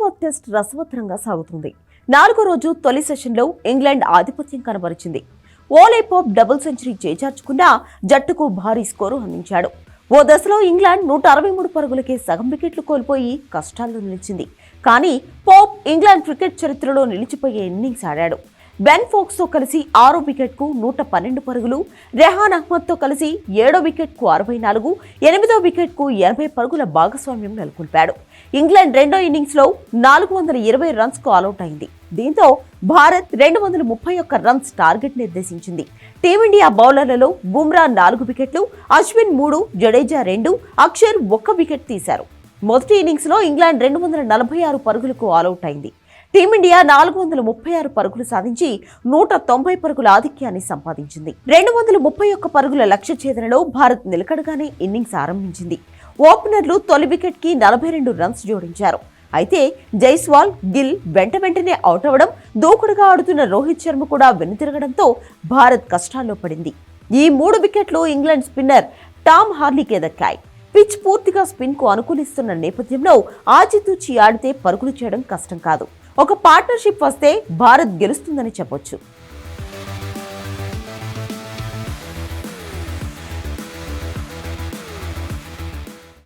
Hyderabad test రసవత్తరంగా సాగుతుంది. నాలుగో రోజు తొలి సెషన్లో ఇంగ్లాండ్ ఆధిపత్యం కనబరిచింది. ఓలే డబుల్ సెంచరీ చేజార్చుకున్న జట్టుకు భారీ స్కోరు అందించాడు. ఓ దశలో ఇంగ్లాండ్ నూట అరవై మూడు పరుగులకే సగం వికెట్లు కోల్పోయి కష్టాల్లో నిలిచింది. కానీ పోప్ ఇంగ్లాండ్ క్రికెట్ చరిత్రలో నిలిచిపోయే ఇన్నింగ్స్ ఆడాడు. బెన్ ఫోక్స్తో కలిసి ఆరో వికెట్కు నూట పన్నెండు పరుగులు రెహాన్ అహ్మద్తో కలిసి ఏడో వికెట్కు అరవై నాలుగు ఎనిమిదో వికెట్కు ఎనభై పరుగుల భాగస్వామ్యం నెలకొల్పాడు. ఇంగ్లాండ్ రెండో ఇన్నింగ్స్లో నాలుగు వందల ఇరవై రన్స్కు ఆలౌట్ అయింది దీంతో భారత్ రెండు వందల ముప్పై ఒక్క రన్స్ టార్గెట్ నిర్దేశించింది. టీమిండియా బౌలర్లలో బుమ్రా నాలుగు వికెట్లు అశ్విన్ మూడు జడేజా రెండు అక్షర్ ఒక్క వికెట్ తీశారు. మొదటి ఇన్నింగ్స్లో ఇంగ్లాండ్ రెండు వందల నలభై ఆరు పరుగులకు ఆలౌట్ అయింది టీమిండియా నాలుగు వందల ముప్పై ఆరు పరుగులు సాధించి నూట తొంభై పరుగుల ఆధిక్యాన్ని సంపాదించింది. రెండు వందల ముప్పై ఒక్క పరుగుల లక్ష్య ఛేదనలో భారత్ నిలకడగానే ఇన్నింగ్స్ ఆరంభించింది. ఓపెనర్లు తొలి వికెట్కి నలభై రెండు రన్స్ జోడించారు. అయితే జైస్వాల్ గిల్ వెంట వెంటనే అవుట్ అవ్వడం దూకుడుగా ఆడుతున్న రోహిత్ శర్మ కూడా వెనుతిరగడంతో భారత్ కష్టాల్లో పడింది. ఈ మూడు వికెట్లు ఇంగ్లాండ్ స్పిన్నర్ టామ్ హార్లీకే దక్కాయి. పిచ్ పూర్తిగా స్పిన్కు అనుకూలిస్తున్న నేపథ్యంలో ఆచితూచి ఆడితే పరుగులు చేయడం కష్టం కాదు. ఒక పార్ట్నర్షిప్ వస్తే భారత్ గెలుస్తుందని చెప్పొచ్చు.